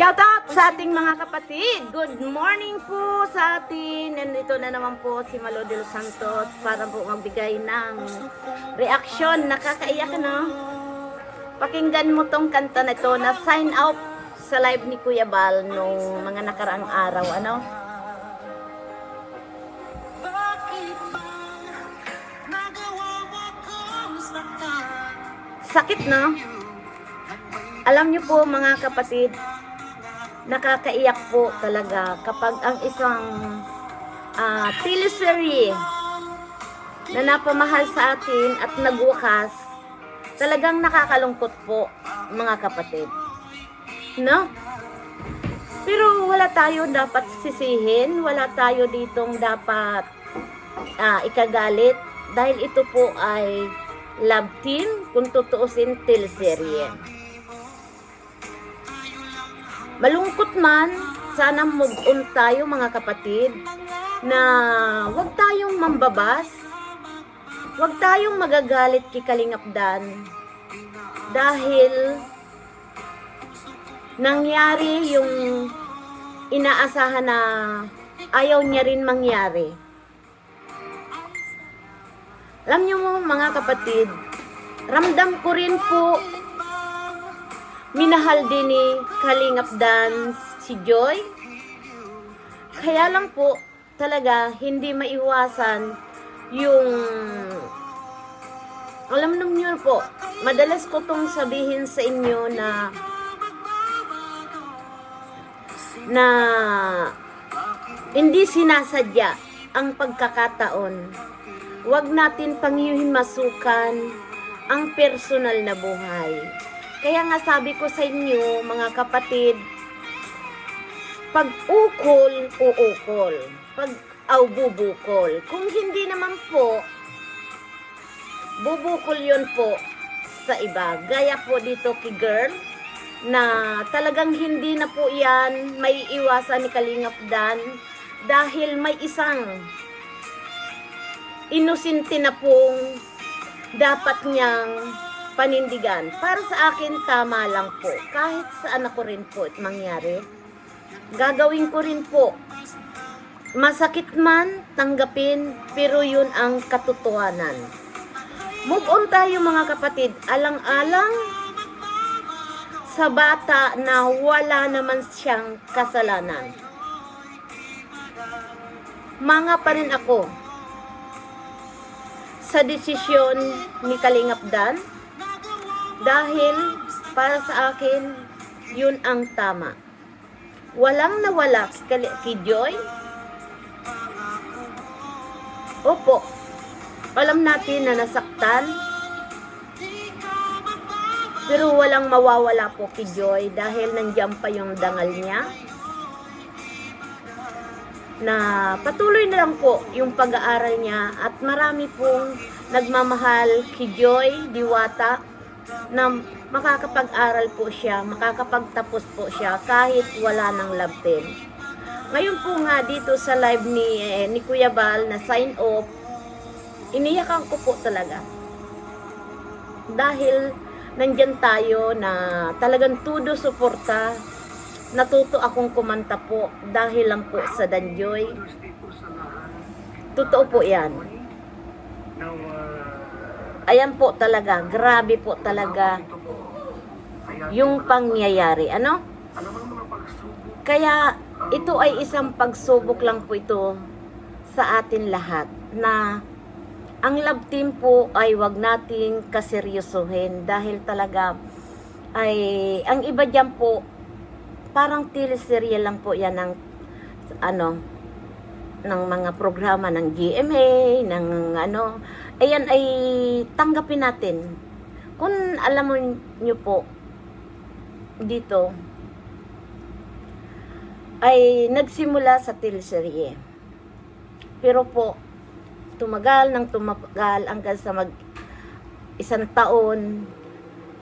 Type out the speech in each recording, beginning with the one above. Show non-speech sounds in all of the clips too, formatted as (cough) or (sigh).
Shout out sa ating mga kapatid. Good morning po sa atin. Nandito na naman po si Malo de los Santos para po magbigay ng reaksyon. Nakakaiyak no? Pakinggan mo tong kanta na ito na sign out sa live ni Kuya Bal nung mga nakaraang araw. Ano? Sakit no? Alam niyo po mga kapatid, nakakaiyak po talaga kapag ang isang ah, teleserye na napamahal sa atin at nagwakas, talagang nakakalungkot po mga kapatid. No? Pero wala tayo dapat sisihin, wala tayo ditong dapat ah, ikagalit dahil ito po ay love team kung tutuusin teleserye. Malungkot man, sana move tayo mga kapatid na wag tayong mambabas, wag tayong magagalit kay Kalingap Dan dahil nangyari yung inaasahan na ayaw niya rin mangyari. Alam niyo mo mga kapatid, ramdam ko rin po minahal din ni Kalingap Dan si Joy. Kaya lang po, talaga, hindi maiwasan yung alam yun po, madalas ko tong sabihin sa inyo na na hindi sinasadya ang pagkakataon. Huwag natin panghihimasukan ang personal na buhay. Kaya nga sabi ko sa inyo, mga kapatid, pag ukol, uukol. Pag aw bubukol. Kung hindi naman po, bubukol yon po sa iba. Gaya po dito kay girl, na talagang hindi na po yan may iwasan ni Kalingap Dan dahil may isang inosente na pong dapat niyang panindigan. Para sa akin, tama lang po. Kahit saan ako rin po mangyari, gagawin ko rin po. Masakit man, tanggapin, pero yun ang katotohanan. Move on tayo mga kapatid. Alang-alang sa bata na wala naman siyang kasalanan. Mga pa rin ako sa desisyon ni Kalingap Dan dahil para sa akin yun ang tama. Walang nawala Joy. Opo, alam natin na nasaktan pero walang mawawala po kay Joy dahil nandiyan pa yung dangal niya. Na patuloy na lang po yung pag-aaral niya at marami pong nagmamahal kay Joy Diwata na makakapag-aral po siya, makakapagtapos po siya kahit wala ng team. Ngayon po nga dito sa live ni, eh, ni Kuya Bal na sign off, iniyakan ko po talaga. Dahil nandyan tayo na talagang tudo suporta. Natuto akong kumanta po dahil lang po sa Danjoy. Totoo po yan. Now, uh, Ayan po talaga, grabe po talaga yung pangyayari. Ano? Kaya ito ay isang pagsubok lang po ito sa atin lahat na ang love team po ay wag nating kaseryosohin dahil talaga ay ang iba diyan po parang teleserye lang po yan ng ano ng mga programa ng GMA ng ano ayan ay tanggapin natin kung alam mo nyo po dito ay nagsimula sa teleserye. Pero po, tumagal ng tumagal hanggang sa mag isang taon,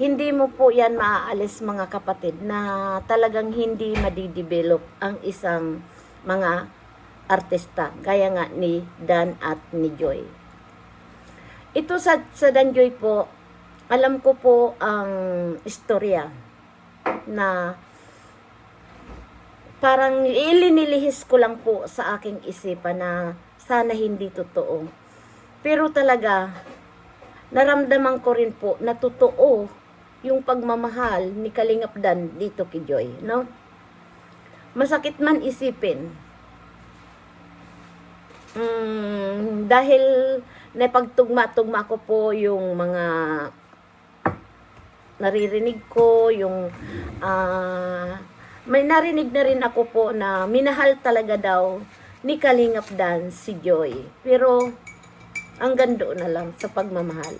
hindi mo po yan maaalis mga kapatid na talagang hindi madidevelop ang isang mga artista gaya nga ni Dan at ni Joy. Ito sa, sa Dan Joy po, alam ko po ang istorya na parang ilinilihis ko lang po sa aking isipan na sana hindi totoo. Pero talaga, naramdaman ko rin po na totoo yung pagmamahal ni Kalingap Dan dito kay Joy, no? Masakit man isipin. Mm, dahil napagtugma-tugma ko po yung mga naririnig ko, yung ah, may narinig na rin ako po na minahal talaga daw ni Kalingap Dan si Joy. Pero ang gando na lang sa pagmamahal.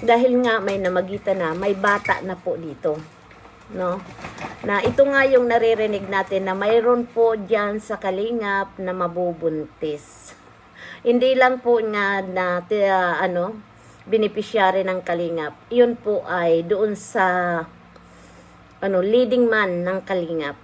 Dahil nga may namagitan na, may bata na po dito. No? Na ito nga yung naririnig natin na mayroon po diyan sa Kalingap na mabubuntis. Hindi lang po nga na ah, ano, beneficiary ng Kalingap. Yun po ay doon sa ano, leading man ng Kalingap.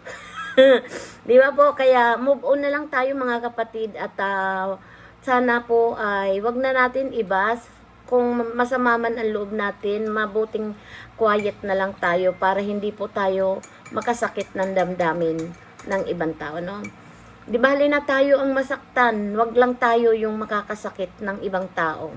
(laughs) Di ba po? Kaya move on na lang tayo mga kapatid at ah, sana po ay wag na natin ibas kung masama man ang loob natin, mabuting quiet na lang tayo para hindi po tayo makasakit ng damdamin ng ibang tao, no? Di bali na tayo ang masaktan, wag lang tayo yung makakasakit ng ibang tao,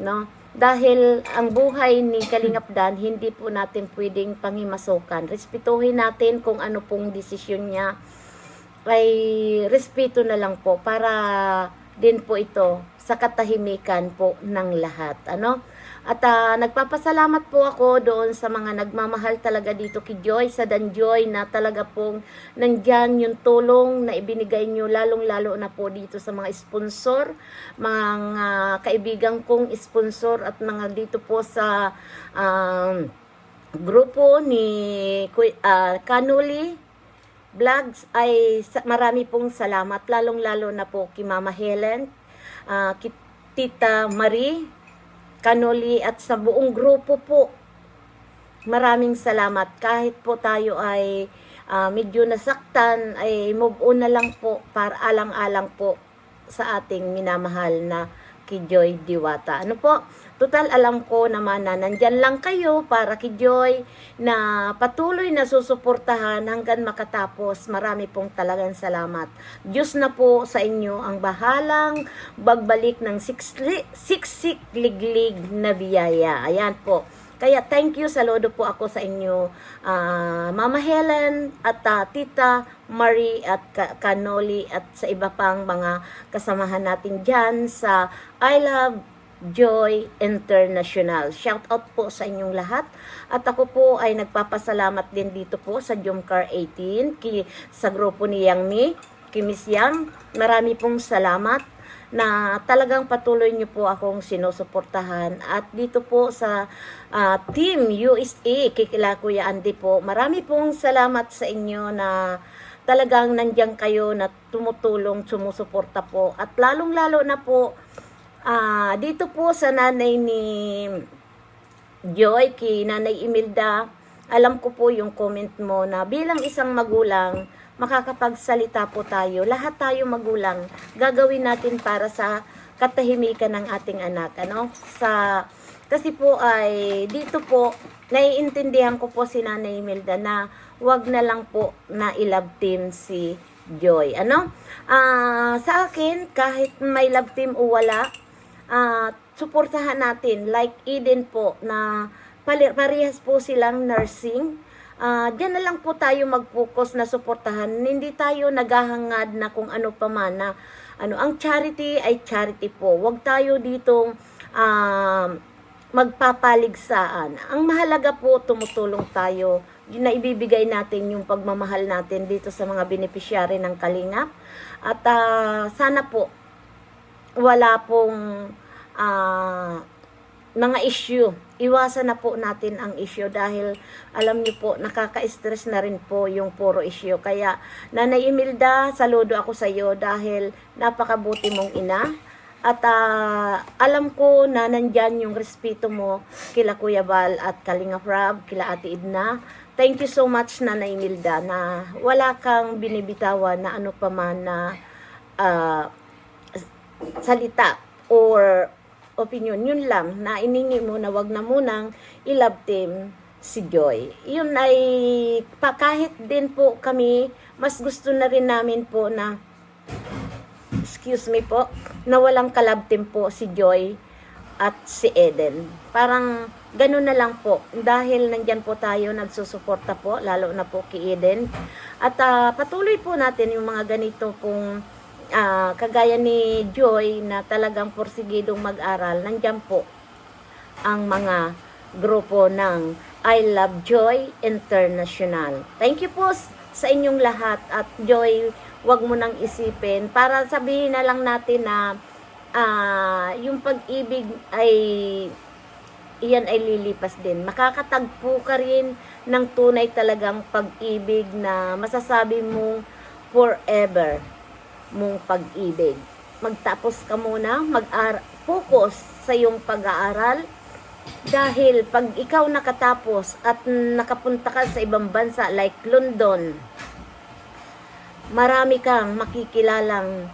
no? Dahil ang buhay ni Kalingap Dan, hindi po natin pwedeng pangimasukan. Respetuhin natin kung ano pong desisyon niya. Ay respeto na lang po para din po ito sa katahimikan po ng lahat. Ano? At ah, nagpapasalamat po ako doon sa mga nagmamahal talaga dito kay Joy, sa Dan Joy na talaga pong nandyan yung tulong na ibinigay nyo, lalong-lalo na po dito sa mga sponsor, mga kaibigan kong sponsor at mga dito po sa um, grupo ni ah, Kanuli Vlogs. Ay marami pong salamat lalong-lalo na po kay Mama Helen, kay Tita Marie, Kanoli at sa buong grupo po. Maraming salamat kahit po tayo ay ah, medyo nasaktan ay move on na lang po para alang-alang po sa ating minamahal na kay Joy Diwata. Ano po? Total alam ko naman na nandyan lang kayo para kay Joy na patuloy na susuportahan hanggang makatapos. Marami pong talagang salamat. Diyos na po sa inyo ang bahalang bagbalik ng siksik, liglig na biyaya. Ayan po. Kaya thank you, saludo po ako sa inyo, ah, Mama Helen at ah, Tita Marie at Ka- Kanoli at sa iba pang mga kasamahan natin dyan sa I Love Joy International. Shout out po sa inyong lahat. At ako po ay nagpapasalamat din dito po sa Jomcar 18 ki, sa grupo ni Yang Mi, kay Yang. Marami pong salamat na talagang patuloy niyo po akong sinusuportahan at dito po sa ah, Team USA kikila Kuya Andy po marami pong salamat sa inyo na talagang nandiyan kayo na tumutulong sumusuporta po at lalong lalo na po ah, dito po sa nanay ni Joy, kay Nanay Imelda, alam ko po yung comment mo na bilang isang magulang, makakapagsalita po tayo. Lahat tayo magulang, gagawin natin para sa katahimikan ng ating anak. Ano? Sa, kasi po ay dito po, naiintindihan ko po si Nanay Imelda na wag na lang po na i-love team si Joy. Ano? Ah, sa akin, kahit may love team o wala, ah, suportahan natin like Eden po na parehas po silang nursing. Ah, diyan na lang po tayo mag-focus na suportahan. Hindi tayo naghahangad na kung ano pa man na ano, ang charity ay charity po. Huwag tayo ditong ah, magpapaligsaan. Ang mahalaga po, tumutulong tayo yun na ibibigay natin yung pagmamahal natin dito sa mga beneficiary ng Kalingap. At ah, sana po, wala pong ah, mga issue. Iwasan na po natin ang issue dahil alam niyo po, nakaka-stress na rin po yung puro issue. Kaya, Nanay Imelda, saludo ako sa iyo dahil napakabuti mong ina. At ah, alam ko na nandyan yung respeto mo kila Kuya Bal at Kalinga Frab, kila Ate Idna. Thank you so much, Nanay Imelda, na wala kang binibitawan na ano pa man na ah, salita or opinion, yun lang, na iningi mo na wag na munang i-love team si Joy. Yun ay pa, kahit din po kami, mas gusto na rin namin po na excuse me po, na walang kalab team po si Joy at si Eden. Parang ganun na lang po. Dahil nandyan po tayo, nagsusuporta po, lalo na po kay Eden. At ah, patuloy po natin yung mga ganito pong ah, kagaya ni Joy na talagang porsigidong mag-aral. Nandyan po ang mga grupo ng I Love Joy International. Thank you po sa inyong lahat at Joy, wag mo nang isipin para sabihin na lang natin na ah, yung pag-ibig ay iyan ay lilipas din. Makakatagpo ka rin ng tunay talagang pag-ibig na masasabi mong forever mong pag-ibig. Magtapos ka muna, mag-focus sa iyong pag-aaral, dahil pag ikaw nakatapos at nakapunta ka sa ibang bansa like London, marami kang makikilalang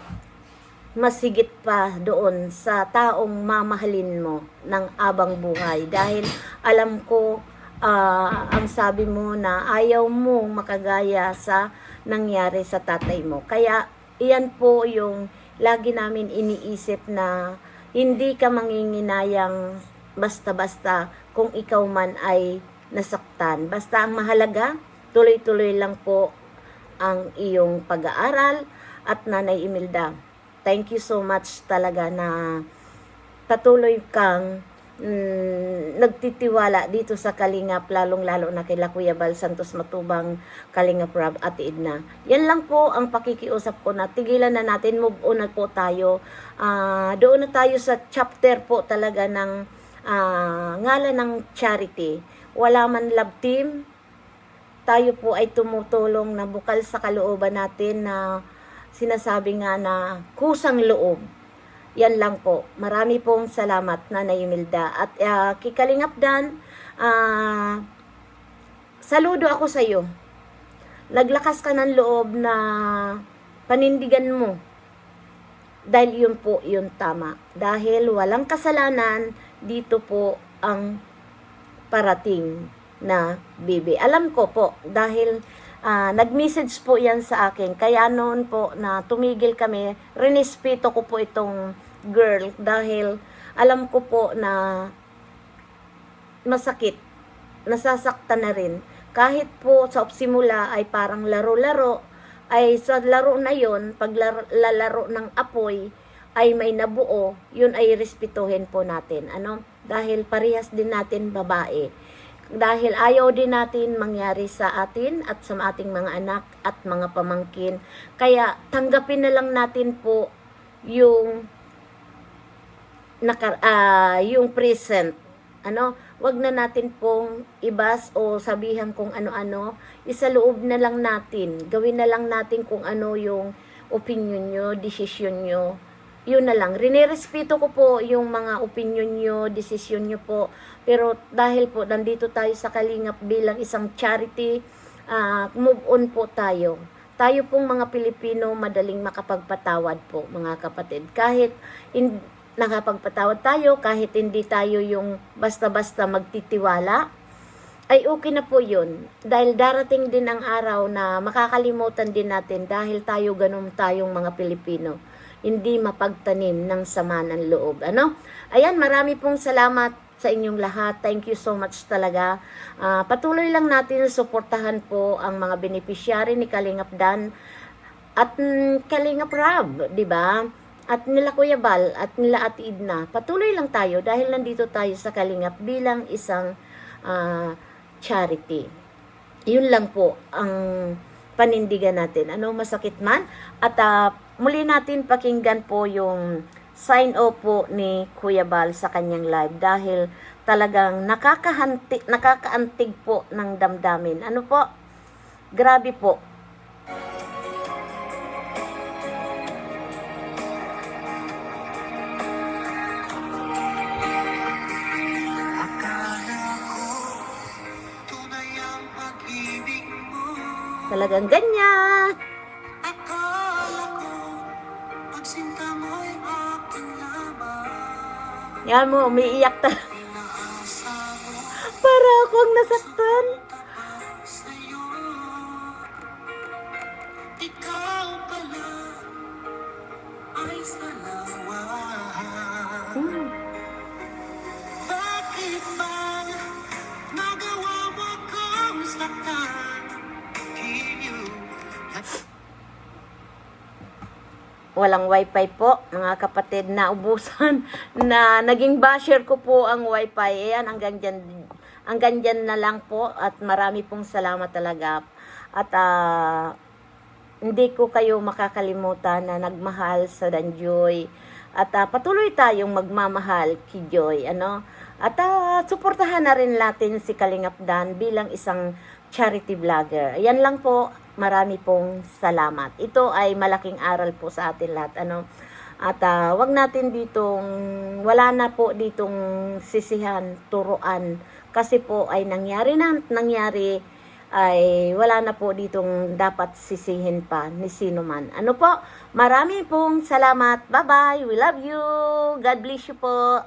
masigit pa doon sa taong mamahalin mo ng abang buhay. Dahil alam ko, ah, ang sabi mo na ayaw mo makagaya sa nangyari sa tatay mo. Kaya, iyan po yung lagi namin iniisip na hindi ka manginginayang basta-basta kung ikaw man ay nasaktan. Basta ang mahalaga, tuloy-tuloy lang po ang iyong pag-aaral at Nanay Imelda. Thank you so much talaga na patuloy kang mm, nagtitiwala dito sa Kalingap, lalong-lalo na kay Kuya Bal Santos Matubang, Kalingap Rob, Ate Edna. Yan lang po ang pakikiusap ko na tigilan na natin, move on na po tayo. Ah, doon na tayo sa chapter po talaga ng ah, ngalan ng charity. Wala man love team, tayo po ay tumutulong na bukal sa kalooban natin na sinasabi nga na kusang loob. Yan lang po. Marami pong salamat, Nanay Imelda. At uh, kikalingap dan, ah, saludo ako sa iyo. Naglakas ka ng loob na panindigan mo. Dahil yun po, yun tama. Dahil walang kasalanan, dito po ang parating na bibi. Alam ko po, dahil ah, nag-message po yan sa akin. Kaya noon po na tumigil kami, rinespeto ko po itong girl dahil alam ko po na masakit, nasasaktan na rin. Kahit po sa simula ay parang laro-laro, ay sa laro na yon pag lar- lalaro ng apoy, ay may nabuo, yun ay respetuhin po natin. Ano? Dahil parehas din natin babae. Dahil ayaw din natin mangyari sa atin at sa ating mga anak at mga pamangkin. Kaya tanggapin na lang natin po yung naka, ah, yung present. Ano, wag na natin pong ibas o sabihan kung ano-ano. Isaloob na lang natin. Gawin na lang natin kung ano yung opinion nyo, decision nyo. Yun na lang. Rinerespeto ko po yung mga opinion nyo, decision nyo po. Pero dahil po nandito tayo sa Kalingap bilang isang charity, ah, move on po tayo. Tayo pong mga Pilipino madaling makapagpatawad po mga kapatid. Kahit in, nakapagpatawad tayo, kahit hindi tayo yung basta-basta magtitiwala, ay okay na po yun. Dahil darating din ang araw na makakalimutan din natin dahil tayo ganun tayong mga Pilipino. Hindi mapagtanim ng sama ng loob. Ano? Ayan, marami pong salamat sa inyong lahat. Thank you so much talaga. Ah, patuloy lang natin suportahan po ang mga beneficiary ni Kalingap Dan at mm, Kalingap Rab, di ba? At nila Kuya Bal at nila Ate Idna. Patuloy lang tayo dahil nandito tayo sa Kalingap bilang isang ah, charity. Yun lang po ang panindigan natin. Ano masakit man. At ah, muli natin pakinggan po yung sign off po ni Kuya Bal sa kanyang live dahil talagang nakakahanti, nakakaantig po ng damdamin. Ano po? Grabe po. Talagang ganyan. Yan mo, umiiyak talaga. (laughs) Para ako ang nasaktan. Walang wifi po, mga kapatid, na ubusan (laughs) na naging basher ko po ang wifi. Ayan, hanggang dyan, hanggang dyan na lang po at marami pong salamat talaga. At ah, hindi ko kayo makakalimutan na nagmahal sa Danjoy. At ah, patuloy tayong magmamahal kay Joy, ano? At ah, suportahan na rin natin si Kalingap Dan bilang isang charity vlogger. Yan lang po, marami pong salamat. Ito ay malaking aral po sa atin lahat, ano? At ah, wag natin ditong, wala na po ditong sisihan, turuan. Kasi po ay nangyari na, nangyari, ay wala na po ditong dapat sisihin pa ni sino man. Ano po? Marami pong salamat. Bye-bye. We love you. God bless you po.